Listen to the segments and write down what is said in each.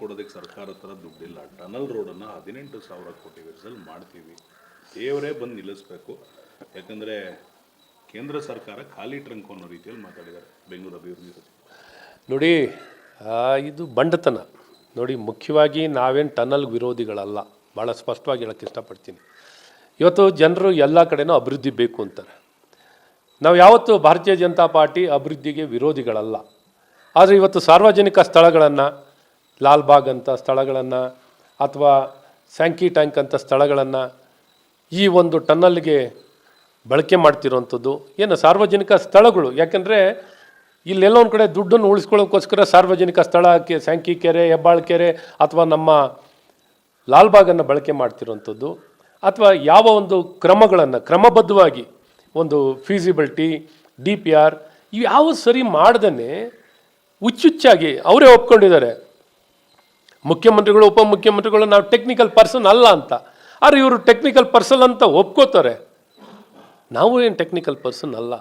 ಕೊಡೋದಕ್ಕೆ ಸರ್ಕಾರ ಹತ್ರ ದುಡ್ಡಿಲ್ಲ. ಟನಲ್ ರೋಡನ್ನು ಹದಿನೆಂಟು ಸಾವಿರ ಕೋಟಿ ವೆಚ್ಚದಲ್ಲಿ ಮಾಡ್ತೀವಿ. ದೇವರೇ ಬಂದು ನಿಲ್ಲಿಸ್ಬೇಕು. ಯಾಕಂದರೆ ಕೇಂದ್ರ ಸರ್ಕಾರ ಖಾಲಿ ಟ್ರಂಕ್ ಅನ್ನೋ ರೀತಿಯಲ್ಲಿ ಮಾತಾಡಿದ್ದಾರೆ ಬೆಂಗಳೂರು ಅಭಿವೃದ್ಧಿ ನೋಡಿ ಇದು ಬಂಡತನ. ನೋಡಿ, ಮುಖ್ಯವಾಗಿ ನಾವೇನು ಟನಲ್ ವಿರೋಧಿಗಳಲ್ಲ. ಭಾಳ ಸ್ಪಷ್ಟವಾಗಿ ಹೇಳಕ್ಕೆ ಇಷ್ಟಪಡ್ತೀನಿ. ಇವತ್ತು ಜನರು ಎಲ್ಲ ಕಡೆನೂ ಅಭಿವೃದ್ಧಿ ಬೇಕು ಅಂತಾರೆ. ನಾವು ಯಾವತ್ತೂ ಭಾರತೀಯ ಜನತಾ ಪಾರ್ಟಿ ಅಭಿವೃದ್ಧಿಗೆ ವಿರೋಧಿಗಳಲ್ಲ. ಆದರೆ ಇವತ್ತು ಸಾರ್ವಜನಿಕ ಸ್ಥಳಗಳನ್ನು ಲಾಲ್ಬಾಗ್ ಅಂತ ಸ್ಥಳಗಳನ್ನು ಅಥವಾ ಸ್ಯಾಂಕಿ ಟ್ಯಾಂಕ್ ಅಂತ ಸ್ಥಳಗಳನ್ನು ಈ ಒಂದು ಟನ್ನಲ್ಗೆ ಬಳಕೆ ಮಾಡ್ತಿರೋವಂಥದ್ದು ಏನು ಸಾರ್ವಜನಿಕ ಸ್ಥಳಗಳು. ಯಾಕಂದರೆ ಇಲ್ಲೆಲ್ಲ ಒಂದು ಕಡೆ ದುಡ್ಡನ್ನು ಉಳಿಸ್ಕೊಳ್ಳೋಕ್ಕೋಸ್ಕರ ಸಾರ್ವಜನಿಕ ಸ್ಥಳಕ್ಕೆ ಸ್ಯಾಂಕಿ ಕೆರೆ, ಹೆಬ್ಬಾಳ್ ಕೆರೆ ಅಥವಾ ನಮ್ಮ ಲಾಲ್ಬಾಗನ್ನು ಬಳಕೆ ಮಾಡ್ತಿರೋವಂಥದ್ದು ಅಥವಾ ಯಾವ ಒಂದು ಕ್ರಮಗಳನ್ನು ಕ್ರಮಬದ್ಧವಾಗಿ ಒಂದು ಫೀಸಿಬಿಲಿಟಿ ಡಿ ಪಿ ಆರ್ ಇವು ಯಾವ ಸರಿ ಮಾಡ್ದೇ ಹುಚ್ಚುಚ್ಚಾಗಿ ಅವರೇ ಒಪ್ಕೊಂಡಿದ್ದಾರೆ. ಮುಖ್ಯಮಂತ್ರಿಗಳು, ಉಪಮುಖ್ಯಮಂತ್ರಿಗಳು, ನಾವು ಟೆಕ್ನಿಕಲ್ ಪರ್ಸನ್ ಅಲ್ಲ ಅಂತ. ಆದರೆ ಇವರು ಟೆಕ್ನಿಕಲ್ ಪರ್ಸನ್ ಅಂತ ಒಪ್ಕೋತಾರೆ. ನಾವು ಏನು ಟೆಕ್ನಿಕಲ್ ಪರ್ಸನ್ ಅಲ್ಲ?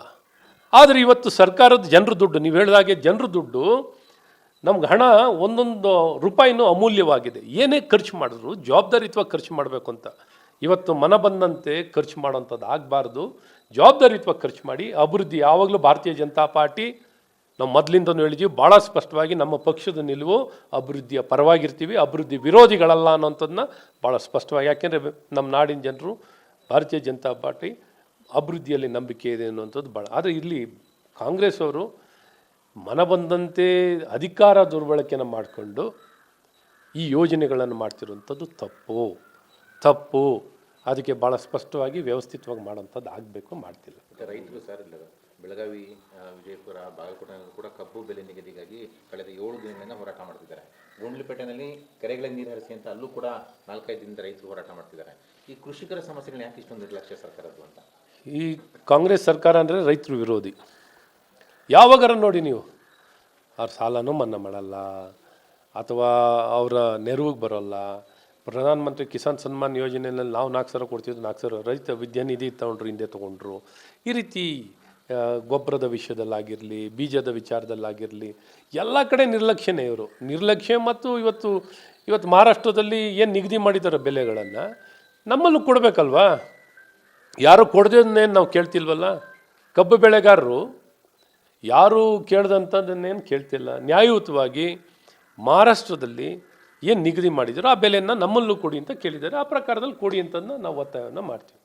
ಆದರೆ ಇವತ್ತು ಸರ್ಕಾರದ ಜನರ ದುಡ್ಡು, ನೀವು ಹೇಳಿದಾಗೆ ಜನರ ದುಡ್ಡು, ನಮ್ಗೆ ಹಣ ಒಂದೊಂದು ರೂಪಾಯಿನೂ ಅಮೂಲ್ಯವಾಗಿದೆ. ಏನೇ ಖರ್ಚು ಮಾಡಿದ್ರು, ಜವಾಬ್ದಾರಿತ್ವಾಗಿ ಖರ್ಚು ಮಾಡಬೇಕು ಅಂತ. ಇವತ್ತು ಮನ ಬಂದಂತೆ ಖರ್ಚು ಮಾಡೋಂಥದ್ದು ಆಗಬಾರ್ದು. ಜವಾಬ್ದಾರಿತ್ವಾಗಿ ಖರ್ಚು ಮಾಡಿ, ಅಭಿವೃದ್ಧಿ ಯಾವಾಗಲೂ ಭಾರತೀಯ ಜನತಾ ಪಾರ್ಟಿ ನಾವು ಮೊದಲಿಂದನೂ ಹೇಳಿದ್ದೀವಿ ಭಾಳ ಸ್ಪಷ್ಟವಾಗಿ ನಮ್ಮ ಪಕ್ಷದ ನಿಲುವು ಅಭಿವೃದ್ಧಿಯ ಪರವಾಗಿರ್ತೀವಿ, ಅಭಿವೃದ್ಧಿ ವಿರೋಧಿಗಳಲ್ಲ ಅನ್ನೋಂಥದ್ದನ್ನ ಭಾಳ ಸ್ಪಷ್ಟವಾಗಿ, ಯಾಕೆಂದರೆ ನಮ್ಮ ನಾಡಿನ ಜನರು, ಭಾರತೀಯ ಜನತಾ ಪಾರ್ಟಿ ಅಭಿವೃದ್ಧಿಯಲ್ಲಿ ನಂಬಿಕೆ ಇದೆ ಅನ್ನುವಂಥದ್ದು ಭಾಳ ಆದರೆ ಇಲ್ಲಿ ಕಾಂಗ್ರೆಸ್ ಅವರು ಮನ ಬಂದಂತೆ ಅಧಿಕಾರ ದುರ್ಬಳಕೆನ ಮಾಡಿಕೊಂಡು ಈ ಯೋಜನೆಗಳನ್ನು ಮಾಡ್ತಿರುವಂಥದ್ದು ತಪ್ಪು ತಪ್ಪು. ಅದಕ್ಕೆ ಭಾಳ ಸ್ಪಷ್ಟವಾಗಿ ವ್ಯವಸ್ಥಿತವಾಗಿ ಮಾಡೋಂಥದ್ದು ಆಗಬೇಕು, ಮಾಡ್ತಿಲ್ಲ. ರೈತರು ಸರ್ ಬೆಳಗಾವಿ ವಿಜಯಪುರ ಬಾಗಲಕೋಟೆನಲ್ಲೂ ಕೂಡ ಕಬ್ಬು ಬೆಲೆ ನಿಗದಿಗಾಗಿ ಕಳೆದ ಏಳು ದಿನಗಳಿಂದ ಹೋರಾಟ ಮಾಡ್ತಿದ್ದಾರೆ. ಗುಂಡ್ಲುಪೇಟೆನಲ್ಲಿ ಕೆರೆಗಳಿಗೆ ನೀರು ಹರಿಸಿ ಅಂತ ಅಲ್ಲೂ ಕೂಡ ನಾಲ್ಕೈದು ದಿನದ ರೈತರು ಹೋರಾಟ ಮಾಡ್ತಿದ್ದಾರೆ. ಈ ಕೃಷಿಕರ ಸಮಸ್ಯೆಗಳು ಯಾಕೆ ಇಷ್ಟೊಂದು ನಿರ್ಲಕ್ಷ್ಯ ಸರ್ಕಾರದ್ದು ಅಂತ? ಈ ಕಾಂಗ್ರೆಸ್ ಸರ್ಕಾರ ಅಂದರೆ ರೈತರು ವಿರೋಧಿ. ಯಾವಾಗಾರ ನೋಡಿ ನೀವು, ಅವ್ರ ಸಾಲನೂ ಮನ್ನಾ ಮಾಡಲ್ಲ, ಅಥವಾ ಅವರ ನೆರವಿಗೆ ಬರೋಲ್ಲ. ಪ್ರಧಾನಮಂತ್ರಿ ಕಿಸಾನ್ ಸನ್ಮಾನ್ ಯೋಜನೆಯಲ್ಲಿ ನಾವು ನಾಲ್ಕು ಸಾವಿರ ಕೊಡ್ತಿದ್ದು ನಾಲ್ಕು ಸಾವಿರ ರೈತ ವಿದ್ಯಾನಿಧಿ ತೊಗೊಂಡ್ರು, ಹಿಂದೆ ತೊಗೊಂಡ್ರು. ಈ ರೀತಿ ಗೊಬ್ಬರದ ವಿಷಯದಲ್ಲಾಗಿರಲಿ, ಬೀಜದ ವಿಚಾರದಲ್ಲಾಗಿರಲಿ, ಎಲ್ಲ ಕಡೆ ನಿರ್ಲಕ್ಷ್ಯನೇ ಇವರು. ನಿರ್ಲಕ್ಷ್ಯ ಮತ್ತು ಇವತ್ತು ಇವತ್ತು ಮಹಾರಾಷ್ಟ್ರದಲ್ಲಿ ಏನು ನಿಗದಿ ಮಾಡಿದ್ದಾರೆ ಬೆಲೆಗಳನ್ನು ನಮ್ಮಲ್ಲೂ ಕೊಡಬೇಕಲ್ವಾ? ಯಾರು ಕೊಡದೇನೇನು ನಾವು ಕೇಳ್ತಿಲ್ವಲ್ಲ? ಕಬ್ಬು ಬೆಳೆಗಾರರು ಯಾರು ಕೇಳ್ದಂಥದ್ದನ್ನೇನು ಕೇಳ್ತಿಲ್ಲ. ನ್ಯಾಯಯುತವಾಗಿ ಮಹಾರಾಷ್ಟ್ರದಲ್ಲಿ ಏನು ನಿಗದಿ ಮಾಡಿದ್ರು ಆ ಬೆಲೆಯನ್ನು ನಮ್ಮಲ್ಲೂ ಕೊಡಿ ಅಂತ ಕೇಳಿದ್ದಾರೆ. ಆ ಪ್ರಕಾರದಲ್ಲಿ ಕೊಡಿ ಅಂತಂದು ನಾವು ಒತ್ತಾಯವನ್ನು ಮಾಡ್ತೀವಿ.